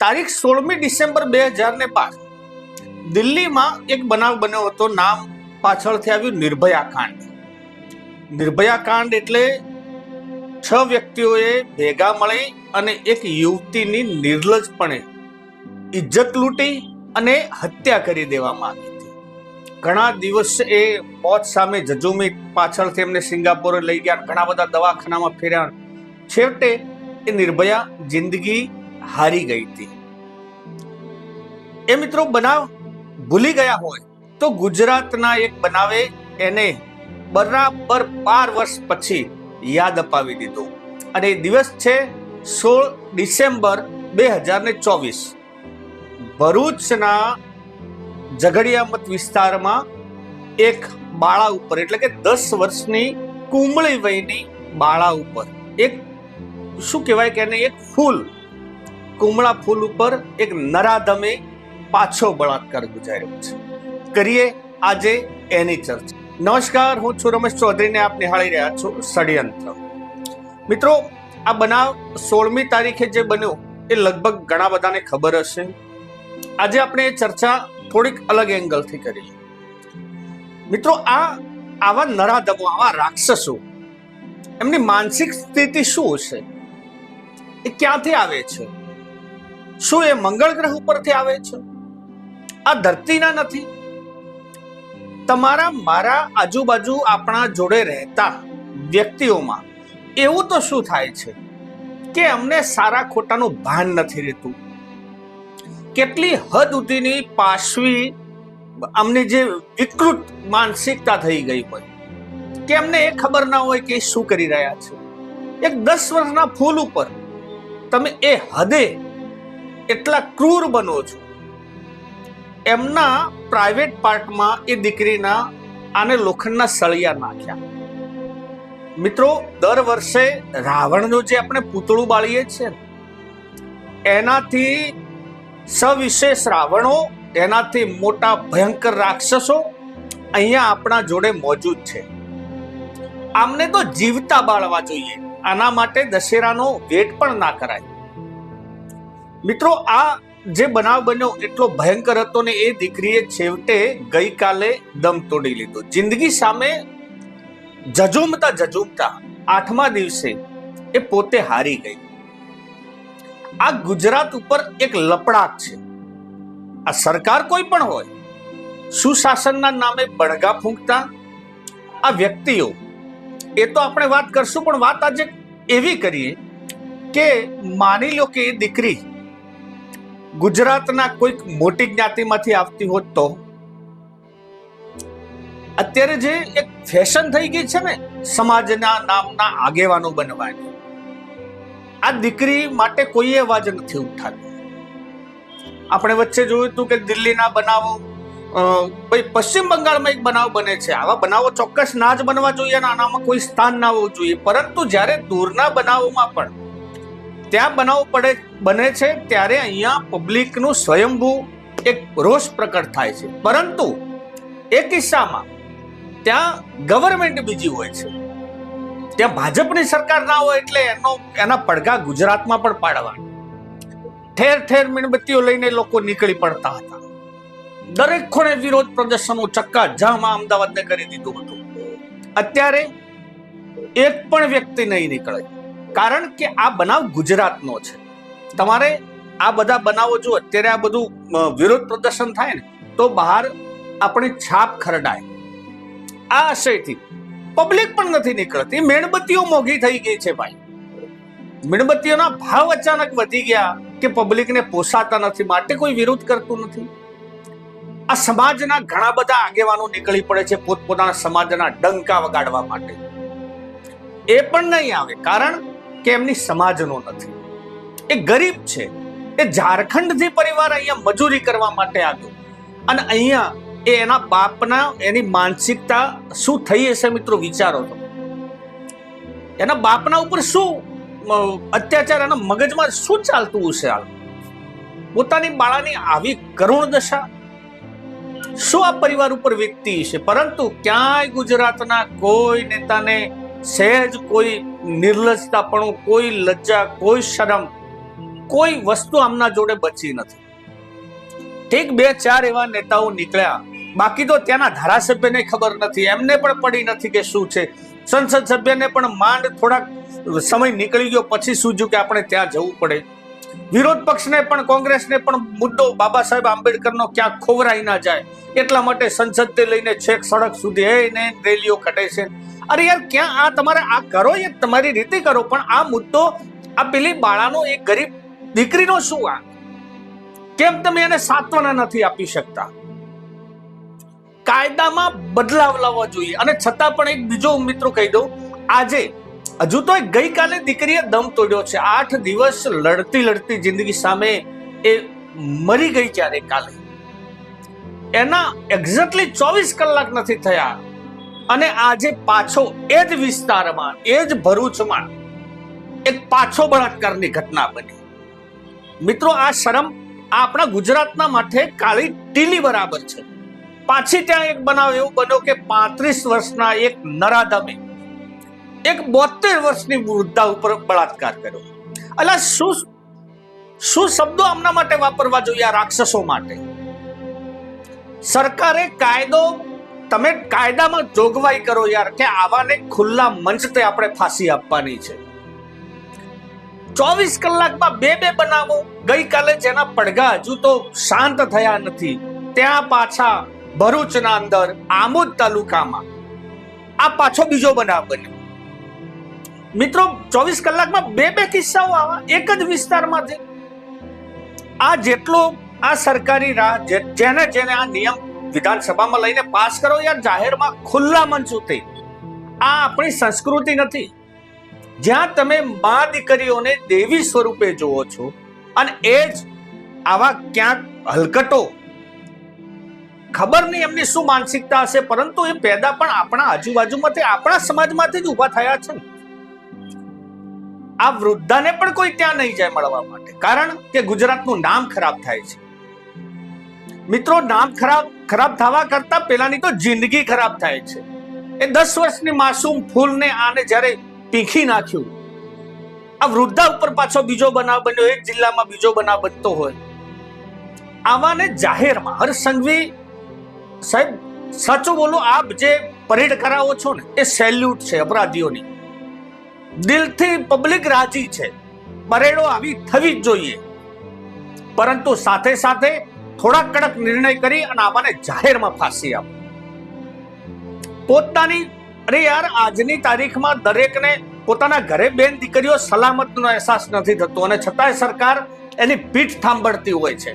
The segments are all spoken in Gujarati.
તારીખ સોળમી ડિસેમ્બર બે હજાર ને પાંચ દિલ્હીમાં એક બનાવ બન્યો હતો, નામ પાછળથી આવ્યું નિર્ભયા કાંડ. નિર્ભયા કાંડ એટલે છ વ્યક્તિઓએ ભેગા મળી અને એક યુવતીની નિર્લજપણે ઇજ્જત લૂંટી અને હત્યા કરી દેવામાં આવી હતી. ઘણા દિવસ એ મોત સામે જજુમી પાછળથી એમને સિંગાપોરે લઈ ગયા ઘણા બધા દવાખાનામાં ફેર્યા. છેવટે એ નિર્ભયા જિંદગી હારી ગઈ હતી. એ મિત્રો બનાવ ભૂલી ગયા હોય તો ગુજરાતના એક બનાવે એને બરાબર બાર વર્ષ પછી યાદ અપાવી દીધું. અને એ દિવસ છે સોળ ડિસેમ્બર બે હજાર ને ચોવીસ. ભરૂચના ઝઘડિયામત વિસ્તારમાં એક બાળા ઉપર, એટલે કે દસ વર્ષની કુમળી વયની બાળા ઉપર, એક શું કહેવાય કે એને, એક ફૂલ કુમળા ફૂલ ઉપર એક નરાધમે પાછો બળાત્કાર ગુજાર્યો છે. કરીએ આજે એની ચર્ચા. નમસ્કાર, હું છું રમેશ ચૌધરીને આપ નિહાળી રહ્યા છો ષડયંત્ર. મિત્રો, આ બનાવ સોળમી તારીખે જે બન્યો એ લગભગ ઘણા બધાને ખબર હશે. આજે આપણે એ ચર્ચા થોડીક અલગ એંગલથી કરી મિત્રો, આ આવા નરાધમો આવા રાક્ષસો, એમની માનસિક સ્થિતિ શું હશે? એ ક્યાંથી આવે છે? શું એ મંગળ ગ્રહ ઉપરથી આવે છે? આ ધરતીના નથી. તમારા, મારા આજુબાજુ આપણા જોડે રહેતા વ્યક્તિઓમાં એવું તો શું થાય છે કે અમને સારા ખોટાનું ભાન નથી રહેતું? કેટલી હદ સુધીની પાશવી અમને જે વિકૃત માનસિકતા થઈ ગઈ હોય, કે અમને એ ખબર ના હોય કે શું કરી રહ્યા છે? એક દસ વર્ષના ફૂલ ઉપર તમે એ હદે એટલા ક્રૂર બનો છો. એમના પ્રાઇવેટ પાર્ટમાં એ દીકરીના આને લોખંડના સળિયા નાખ્યા. મિત્રો, દર વર્ષે રાવણનું જે આપણે પૂતળું બાળીએ છીએ એનાથી સવિશેષ રાવણો, એનાથી મોટા ભયંકર રાક્ષસો અહીંયા આપણા જોડે મોજૂદ છે. આમને તો જીવતા બાળવા જોઈએ. આના માટે દશેરાનો વેટ પણ ના કરાય. મિત્રો, આ જે બનાવ બન્યો એટલો ભયંકર હતો ને એ દીકરીએ છેવટે ગઈકાલે દમ તોડી લીધો. જિંદગી સામે જજુમતા જજુમતા આઠમા દિવસે એ પોતે હારી ગઈ. આ ગુજરાત ઉપર એક લપડાક છે. આ સરકાર કોઈ પણ હોય, સુશાસનના નામે બળગા ફૂંકતા આ વ્યક્તિઓ, એ તો આપણે વાત કરશું, પણ વાત આજે એવી કરીએ કે માની લો કે એ દીકરી ગુજરાતના કોઈક મોટી જ્ઞાતિમાંથી આવતી હોત તો? અત્યારે જે એક ફેશન થઈ ગઈ છે ને, સમાજના નામના આગેવાનો બનવાની. આ દીકરી માટે કોઈ અવાજ નથી ઉઠાવ્યો આપણે વચ્ચે જોયું હતું કે દિલ્હીના બનાવો ભાઈ પશ્ચિમ બંગાળમાં એક બનાવ બને છે. આવા બનાવો ચોક્કસ ના જ બનવા જોઈએ અને આનામાં કોઈ સ્થાન ના હોવું જોઈએ. પરંતુ જ્યારે દૂરના બનાવોમાં પણ ત્યાં બનાવ પડે, બને છે ત્યારે અહીંયા પબ્લિકનું સ્વયંભૂ એક રોષ પ્રકટ થાય છે. પરંતુ એ કિસ્સામાં ત્યાં ગવર્મેન્ટ બીજી હોય છે. ત્યાં ભાજપની સરકાર ના હોય એટલે એનો, એના પડઘા ગુજરાતમાં પણ પાડવા ઠેર ઠેર મીણબત્તીઓ લઈને લોકો નીકળી પડતા હતા. દરેક ખૂણે વિરોધ ચક્કા જામાં અમદાવાદને કરી દીધું હતું. અત્યારે એક પણ વ્યક્તિ નહીં નીકળે. કારણ કે આ બનાવ ગુજરાતનો છે. તમારે આ બધા બનાવો જો અત્યારે આ બધું વિરોધ પ્રદર્શન થાય ને, તો બહાર આપણી છાપ ખરડાય. આ આશયથી પબ્લિક પણ નથી નીકળતી. મીણબત્તીઓ મોંઘી થઈ ગઈ છે ભાઈ. મીણબત્તીઓના ભાવ અચાનક વધી ગયા કે પબ્લિકને પોસાતા નથી, માટે કોઈ વિરોધ કરતું નથી. આ સમાજના ઘણા બધા આગેવાનો નીકળી પડે છે પોતપોતાના સમાજના ડંકા વગાડવા માટે. એ પણ નહીં આવે. કારણ કે એમની સમાજનો નથી. એ ગરીબ છે. એ ઝારખંડથી પરિવાર અહીંયા મજૂરી કરવા માટે આવ્યો. અને અહીંયા એ એના બાપના, એની માનસિકતા શું થઈ હશે મિત્રો વિચારો તો. એના બાપના ઉપર શું અત્યાચાર એના મગજમાં શું ચાલતું હશે હાલ? પોતાની બાળાની આવી કરુણ દશા? શું આ પરિવાર ઉપર વ્યક્તિ છે પરંતુ ક્યાંય ગુજરાતના કોઈ નેતાને સહેજ કોઈ નિર્લજતાપણું કોઈ લજ્જા, કોઈ શરમ, કોઈ વસ્તુ આમના જોડે બચી નથી. ઠીક બે, ચાર એવા નેતાઓ નીકળ્યા. બાકી તો ત્યાંના ધારાસભ્યને ખબર નથી. એમને પણ પડી નથી કે શું છે. સંસદ સભ્યને પણ માંડ થોડાક સમય નીકળી ગયો, પછી સૂજ્યું કે આપણે ત્યાં જવું પડે. વિરોધ પક્ષને પણ, કોંગ્રેસને પણ મુદ્દો બાબા સાહેબ આંબેડકરનો ક્યાંક ખોવરાઈ ના જાય. એટલા માટે સંસદથી લઈને છેક સડક સુધી ને રેલીઓ કાઢે છે. અરે યાર, ક્યાં આ તમારે, આ કરો એ તમારી રીતે કરો, પણ આ મુદ્દો, આ પેલી બાળાનો એક ગરીબ દીકરીનો શું આ? કેમ તમે એને સાંત્વના નથી આપી શકતા? કાયદામાં બદલાવ લાવવા જોઈએ. અને છતાં પણ એક બીજો મિત્રો કહી દઉં, આજે હજુ તો એ ગઈકાલે દીકરીએ દમ તોડ્યો છે. આઠ દિવસ લડતી લડતી જિંદગી સામે એ મરી ગઈ ક્યારે કાલે? એના એક્ઝેક્ટલી ચોવીસ કલાક નથી થયા. અને આજે પાછો એ જ વિસ્તારમાં, એ જ ભરૂચમાં એક પાછો બળાત્કારની ઘટના બની. મિત્રો, આ શરમ આપણા ગુજરાતના માટે કાળી ટીલી બરાબર છે. પાછી ત્યાં એક બનાવ એવું બન્યો કે પાંત્રીસ વર્ષના એક નરાધમે એક બોતેર વર્ષની વૃદ્ધા ઉપર બળાત્કાર કર્યો. એટલે શું શું શબ્દો આમના માટે વાપરવા જોઈએ રાક્ષસો માટે? સરકારે કાયદો, તમે કાયદામાં જોગવાઈ કરો યાર, કે આવાને ખુલ્લા મંચ તે આપણે ફાંસી આપવાની છે. ચોવીસ કલાકમાં બે બે બનાવો. ગઈકાલે જેના પડઘા હજુ તો શાંત થયા નથી. ત્યાં પાછા ભરૂચના અંદર આમોદ તાલુકામાં. આ પાછો બીજો બનાવ બન્યો. મિત્રો, ચોવીસ કલાકમાં બે બે કિસ્સાઓ આવા. એક જ વિસ્તારમાંથી આ જેટલો આ સરકારી રાહ જેને જેને આ નિયમ વિધાનસભામાં લઈને પાસ કરો, યાર જાહેરમાં ખુલ્લા મંચ ઉતરી આ આપણી સંસ્કૃતિ નથી. જ્યાં તમે મા દીકરીઓને દેવી સ્વરૂપે જુઓ છો, અને એ જ આવા ક્યાંક હલકટો. ખબર નહીં એમની શું માનસિકતા હશે, પરંતુ એ પેદા પણ આપણા આજુબાજુમાંથી, આપણા સમાજમાંથી જ ઊભા થયા છે ને. આ વૃદ્ધાને પણ કોઈ ત્યાં નહીં જાય મળવા માટે. કારણ કે ગુજરાતનું નામ ખરાબ થાય છે. મિત્રો, નામ ખરાબ ખરાબ થવા કરતા પેલાની તો જિંદગી ખરાબ થાય છે. એ દસ વર્ષની માસૂમ ફૂલને આને જ્યારે પીંખી નાખ્યું, આ વૃદ્ધા ઉપર પાછો બીજો બનાવ બન્યો, એક જિલ્લામાં બીજો બનાવ બનતો હોય. આવાને જાહેરમાં હર્ષ સંઘવી, સાહેબ, સાચું બોલું, આપ જે પરેડ કરાવો છો ને, એ સેલ્યુટ છે, અપરાધીઓની. દિલથી પબ્લિક રાજી છે. પરેડો આવી થવી જ જોઈએ. પરંતુ સાથે સાથે થોડા કડક નિર્ણય કરી અને આવાને જાહેરમાં ફાંસી આપો. પોતાની, અરે યાર, આજની તારીખમાં દરેકને પોતાના ઘરે બેન દીકરીઓ સલામતનો અહેસાસ નથી થતો અને છતાંય સરકાર એની પીઠ થાંભળતી હોય છે.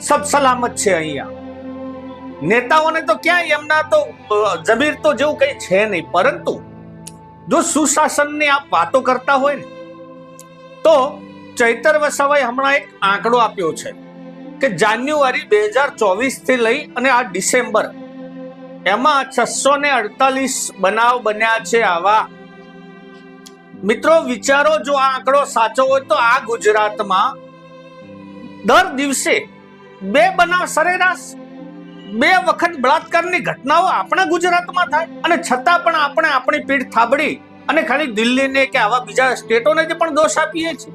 સબ સલામત છે અહીંયા. નેતાઓને તો ક્યાંય એમના તો જમીર તો જેવું કંઈ છે નહીં. પરંતુ જો સુશાસનની આપ વાતો કરતા હોય ને, તો ચૈતર વસાવાએ હમણાં એક આંકડો આપ્યો છે કે જાન્યુઆરી બે હજાર ચોવીસથી લઈ અને આ ડિસેમ્બર, એમાં છસો ને અડતાલીસ બનાવ બન્યા છે આવા. મિત્રો, વિચારો, જો આ આંકડો સાચો હોય તો આ ગુજરાતમાં દર દિવસે બે બનાવ સરેરાશ બે વખત બળાત્કારની ઘટનાઓ આપણા ગુજરાતમાં થાય અને છતાં પણ આપણે આપણી પીઠ થાબડી અને ખાલી દિલ્હીને કે આવા બીજા સ્ટેટોને જે પણ દોષ આપીએ છીએ.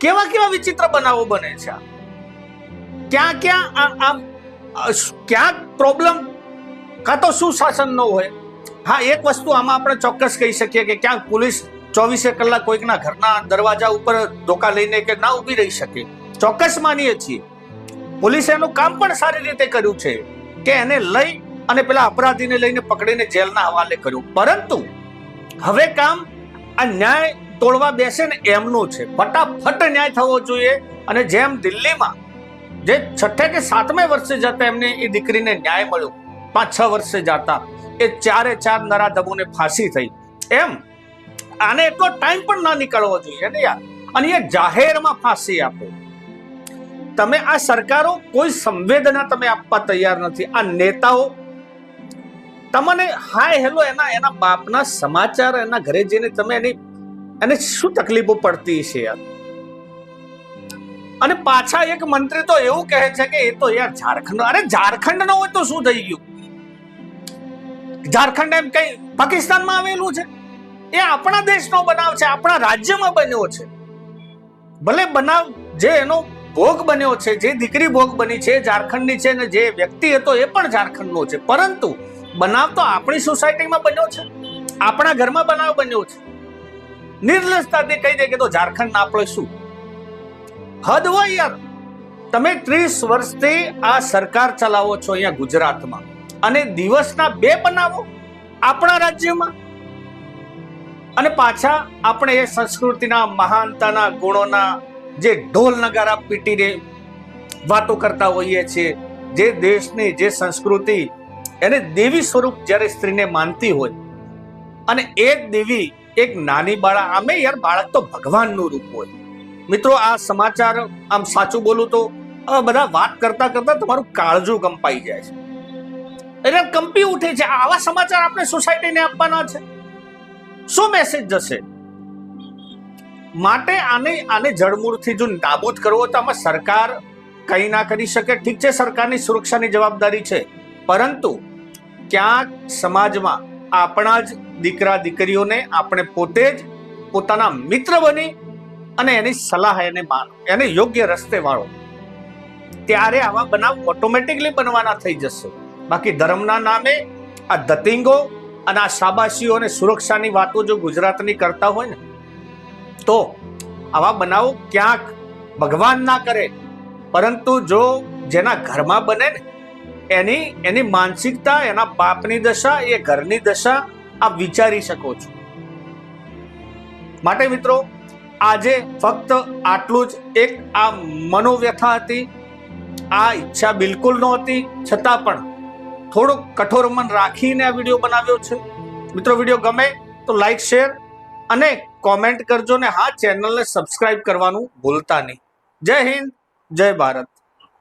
કેવા કેવા વિચિત્ર બનાવો બને છે ક્યાં ક્યાં આમ ક્યાંક પ્રોબ્લેમ કાં તો સુશાસન ન હોય. હા, એક વસ્તુ આમાં આપણે ચોક્કસ કહી શકીએ કે ક્યાંક પોલીસ ચોવીસે કલાક કોઈકના ઘરના દરવાજા ઉપર ધોકા લઈને કે ના ઊભી રહી શકે. ચોક્કસ માનીએ છીએ. પોલીસે એનું કામ પણ સારી રીતે કર્યું છે કે એને લઈ અને પેલા અપરાધીને લઈને પકડીને જેલના હવાલે કર્યું. પરંતુ હવે કામ આ ન્યાય તોડવા બેસે ને એમનું છે. ફટાફટ ન્યાય થવો જોઈએ અને જેમ દિલ્હીમાં જે છઠ્ઠે કે સાતમે વર્ષે જતા એમને એ દીકરીને ન્યાય મળ્યો, પાંચ છ વર્ષે જતા, એ ચારે ચાર નરાધમોને ફાંસી થઈ. એમ આને એટલો ટાઈમ પણ ના નીકળવો જોઈએ ને યાર. અને એ જાહેરમાં ફાંસી આપો. તમે આ સરકારો કોઈ સંવેદના તમે આપવા તૈયાર નથી. આ નેતાઓ, તમને હાય હેલો એના એના બાપના સમાચાર, એના ઘરે જઈને તમે એની, એને શું તકલીફો પડતી છે યાર? અને પાછા એક મંત્રી તો એવું કહે છે કે એ તો યાર ઝારખંડ, અરે ઝારખંડ નો હોય તો શું થઈ ગયું? ઝારખંડ એમ કઈ પાકિસ્તાનમાં આવેલું છે? એ આપણા દેશનો બનાવ છે, આપણા રાજ્યમાં બન્યો છે. ભલે બનાવ જે એનો ભોગ બન્યો છે, જે દીકરી ભોગ બની છે, ઝારખંડની છે ને જે વ્યક્તિ હતો એ પણ ઝારખંડનો છે. પરંતુ બનાવ તો આપણી સોસાયટીમાં બન્યો છે. આપણા ઘરમાં બનાવ બન્યો છે. નિર્લજતાથી કહી દે કે તો ઝારખંડ આપણે શું? હદ હોય યાર. તમે ત્રીસ વર્ષથી આ સરકાર ચલાવો છો અહીંયા ગુજરાતમાં. અને દિવસના બે બનાવો આપણા રાજ્યમાં. અને પાછા આપણે એ સંસ્કૃતિના મહાનતાના ગુણોના જે ઢોલ નગારા પીટીને વાતો કરતા હોઈએ છીએ, જે દેશની જે સંસ્કૃતિ એને દેવી સ્વરૂપ જ્યારે સ્ત્રીને માનતી હોય, અને એ દેવી એક નાની બાળા, આમે યાર બાળક તો ભગવાનનું રૂપ હોય. મિત્રો, આ સમાચાર આમ સાચું બોલું તો બધા વાત કરતા કરતા તમારું કાળજું કંપાઈ જાય છે. એટલે કંપી ઉઠે છે. આવા સમાચાર આપણે સોસાયટીને આપવાના છે. શું મેસેજ જશે? માટે આને આને જડમૂળથી જો નાબૂદ કરવો તો આમાં સરકાર કંઈ ના કરી શકે. ઠીક છે, સરકારની સુરક્ષાની જવાબદારી છે. પરંતુ ક્યાંક સમાજમાં આપણા જ દીકરા દીકરીઓને આપણે પોતે જ પોતાના મિત્ર બની અને એની સલાહ એને માનો, એને યોગ્ય રસ્તે વાળો. ત્યારે આવા બનાવ ઓટોમેટિકલી બનવાના થઈ જશે. બાકી ધર્મના નામે આ દતિંગો અને આ શાબાશીઓ અને સુરક્ષાની વાતો જો ગુજરાતની કરતા હોય ને તો આવા બનાવો ક્યાંક ભગવાન ના કરે. પરંતુ જો જેના ઘરમાં બને ને, એની એની માનસિકતા, એના બાપની દશા, એ ઘરની દશા આપ વિચારી શકો છો. માટે મિત્રો, આજે ફક્ત આટલું જ. એક આ મનોવ્યથા હતી, આ ઈચ્છા બિલકુલ નહોતી. છતાં પણ થોડુંક કઠોર મન રાખીને આ વીડિયો બનાવ્યો છે. મિત્રો, વીડિયો ગમે તો લાઈક શેર અને કોમેન્ટ કરજો ને હા ચેનલને સબસ્ક્રાઇબ કરવાનું ભૂલતા નહીં. જય હિન્દ જય ભારત.